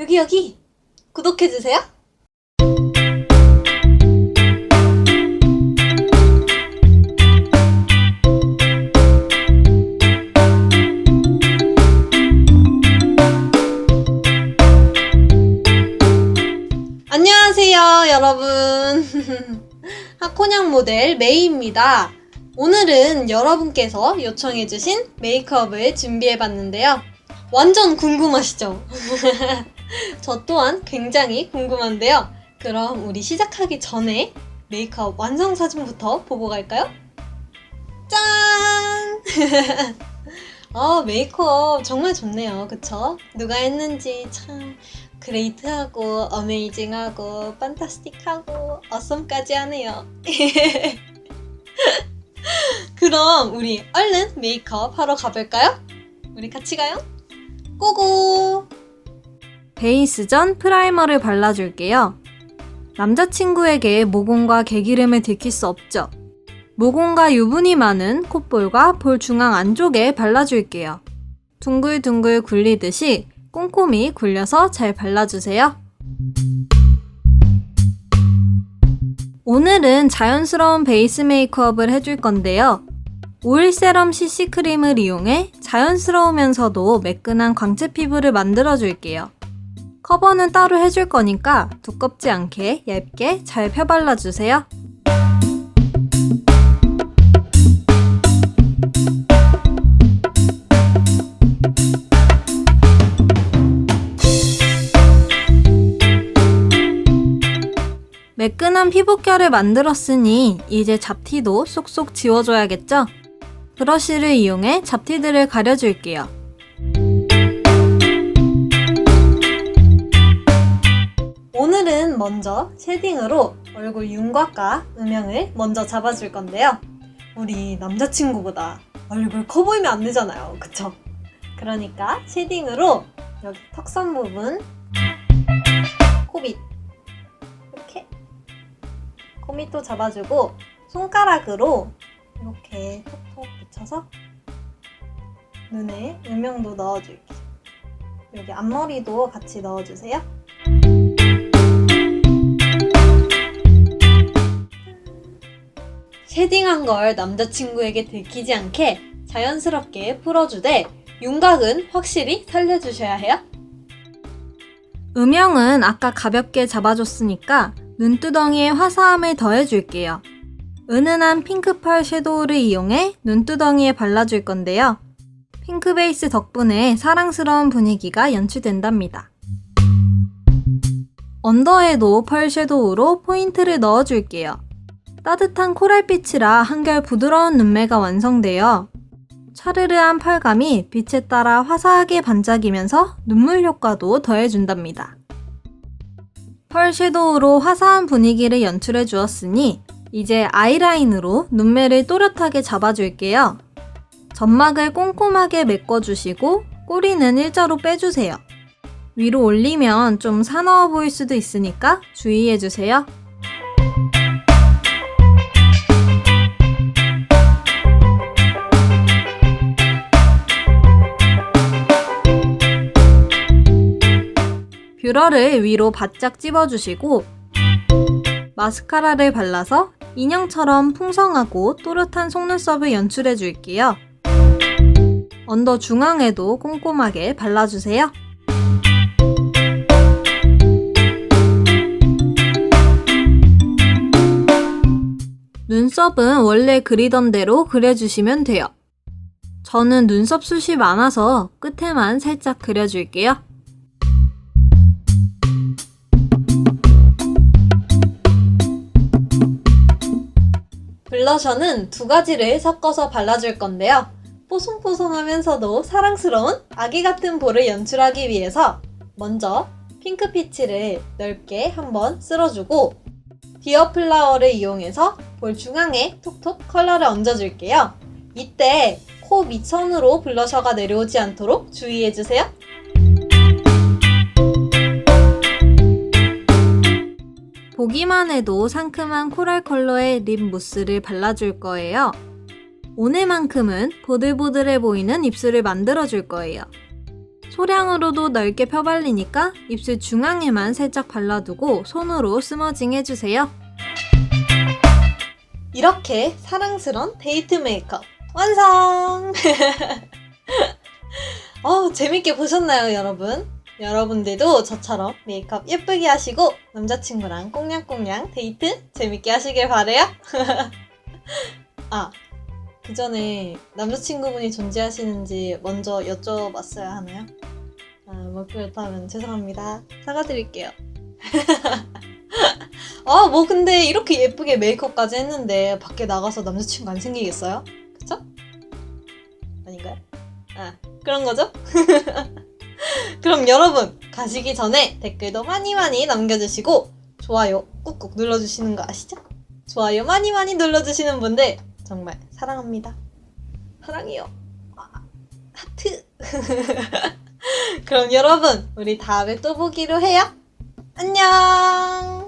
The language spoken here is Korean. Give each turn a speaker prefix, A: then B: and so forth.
A: 여기 여기 구독해주세요. 안녕하세요, 여러분. 하코냥 모델 메이입니다. 오늘은 여러분께서 요청해주신 메이크업을 준비해봤는데요. 완전 궁금하시죠? 저 또한 굉장히 궁금한데요. 그럼 우리 시작하기 전에 메이크업 완성 사진부터 보고 갈까요? 짠! 아, 메이크업 정말 좋네요. 그쵸? 누가 했는지 참 그레이트하고 어메이징하고 판타스틱하고 어썸까지 하네요. 그럼 우리 얼른 메이크업 하러 가볼까요? 우리 같이 가요? 고고!
B: 베이스 전 프라이머를 발라줄게요. 남자친구에게 모공과 개기름을 들킬 수 없죠. 모공과 유분이 많은 콧볼과 볼 중앙 안쪽에 발라줄게요. 둥글둥글 굴리듯이 꼼꼼히 굴려서 잘 발라주세요. 오늘은 자연스러운 베이스 메이크업을 해줄 건데요. 오일 세럼 CC 크림을 이용해 자연스러우면서도 매끈한 광채 피부를 만들어 줄게요. 커버는 따로 해줄 거니까 두껍지 않게 얇게 잘 펴발라 주세요. 매끈한 피부결을 만들었으니 이제 잡티도 쏙쏙 지워줘야겠죠? 브러쉬를 이용해 잡티들을 가려줄게요.
A: 오늘은 먼저 쉐딩으로 얼굴 윤곽과 음영을 먼저 잡아줄 건데요. 우리 남자친구보다 얼굴 커 보이면 안 되잖아요. 그쵸? 그러니까 쉐딩으로 여기 턱선 부분, 코밑 이렇게 코밑도 잡아주고 손가락으로 이렇게 톡톡 붙여서 눈에 음영도 넣어줄게요. 여기 앞머리도 같이 넣어주세요. 쉐딩한 걸 남자친구에게 들키지 않게 자연스럽게 풀어주되 윤곽은 확실히 살려주셔야 해요.
B: 음영은 아까 가볍게 잡아줬으니까 눈두덩이에 화사함을 더해줄게요. 은은한 핑크 펄 섀도우를 이용해 눈두덩이에 발라줄 건데요. 핑크 베이스 덕분에 사랑스러운 분위기가 연출된답니다. 언더에도 펄 섀도우로 포인트를 넣어줄게요. 따뜻한 코랄빛이라 한결 부드러운 눈매가 완성되어 차르르한 펄감이 빛에 따라 화사하게 반짝이면서 눈물 효과도 더해준답니다. 펄 섀도우로 화사한 분위기를 연출해 주었으니 이제 아이라인으로 눈매를 또렷하게 잡아줄게요. 점막을 꼼꼼하게 메꿔주시고 꼬리는 일자로 빼주세요. 위로 올리면 좀 사나워 보일 수도 있으니까 주의해주세요. 뷰러를 위로 바짝 찝어주시고 마스카라를 발라서 인형처럼 풍성하고 또렷한 속눈썹을 연출해 줄게요. 언더 중앙에도 꼼꼼하게 발라주세요. 눈썹은 원래 그리던 대로 그려주시면 돼요. 저는 눈썹 숱이 많아서 끝에만 살짝 그려줄게요.
A: 블러셔는 두 가지를 섞어서 발라줄 건데요. 뽀송뽀송하면서도 사랑스러운 아기 같은 볼을 연출하기 위해서 먼저 핑크 피치를 넓게 한번 쓸어주고 디어 플라워를 이용해서 볼 중앙에 톡톡 컬러를 얹어줄게요. 이때 코 밑선으로 블러셔가 내려오지 않도록 주의해주세요.
B: 보기만 해도 상큼한 코랄 컬러의 립 무스를 발라줄 거예요. 오늘만큼은 보들보들해 보이는 입술을 만들어줄 거예요. 소량으로도 넓게 펴발리니까 입술 중앙에만 살짝 발라두고 손으로 스머징 해주세요.
A: 이렇게 사랑스런 데이트 메이크업 완성! 어, 재밌게 보셨나요, 여러분? 여러분들도 저처럼 메이크업 예쁘게 하시고 남자친구랑 꽁냥꽁냥 데이트 재밌게 하시길 바래요. 아, 그 전에 남자친구분이 존재하시는지 먼저 여쭤봤어야 하나요? 아, 뭐 그렇다면 죄송합니다. 사과드릴게요. 아, 뭐 근데 이렇게 예쁘게 메이크업까지 했는데 밖에 나가서 남자친구 안 생기겠어요? 그쵸? 아닌가요? 아, 그런 거죠? 그럼 여러분, 가시기 전에 댓글도 많이 많이 남겨주시고 좋아요 꾹꾹 눌러주시는 거 아시죠? 좋아요 많이 많이 눌러주시는 분들 정말 사랑합니다. 사랑해요. 아, 하트. 그럼 여러분, 우리 다음에 또 보기로 해요. 안녕!